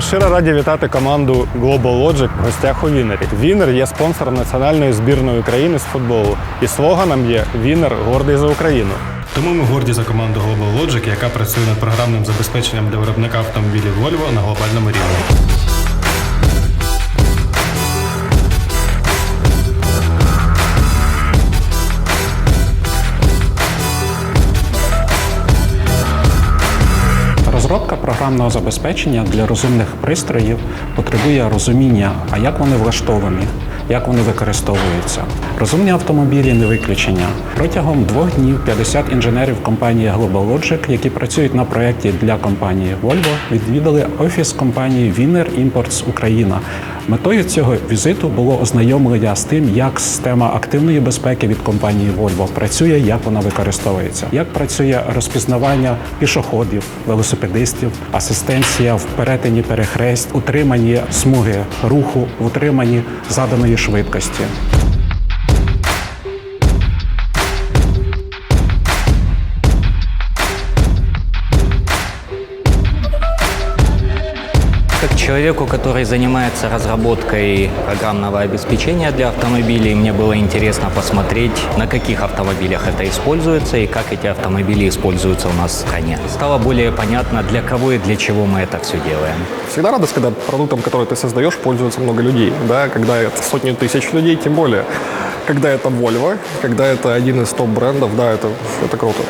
щиро раді вітати команду Global Logic в гостях у Вінері. Вінер є спонсором національної збірної України з футболу, і слоганом є Вінер гордий за Україну. Тому ми горді за команду Global Logic, яка працює над програмним забезпеченням для виробника автомобілів Volvo на глобальному рівні. Розробка програмного забезпечення для розумних пристроїв потребує розуміння, а як вони влаштовані, як вони використовуються. Розумні автомобілі не виключення. Протягом двох днів 50 інженерів компанії Global Logic, які працюють на проєкті для компанії Volvo, відвідали офіс компанії Wiener Imports Україна. Метою цього візиту було ознайомлення з тим, як система активної безпеки від компанії Volvo працює, як вона використовується, як працює розпізнавання пішоходів, велосипедистів, асистенція в перетині перехресть, утриманні смуги руху, в утриманні заданої швидкості. Человеку, который занимается разработкой программного обеспечения для автомобилей, мне было интересно посмотреть, на каких автомобилях это используется и как эти автомобили используются у нас в стране. Стало более понятно, для кого и для чего мы это все делаем. Всегда радость, когда продуктом, который ты создаешь, пользуются много людей. Да? Когда это сотни тысяч людей, тем более. Когда это Volvo, когда это один из топ-брендов, да, это, это круто.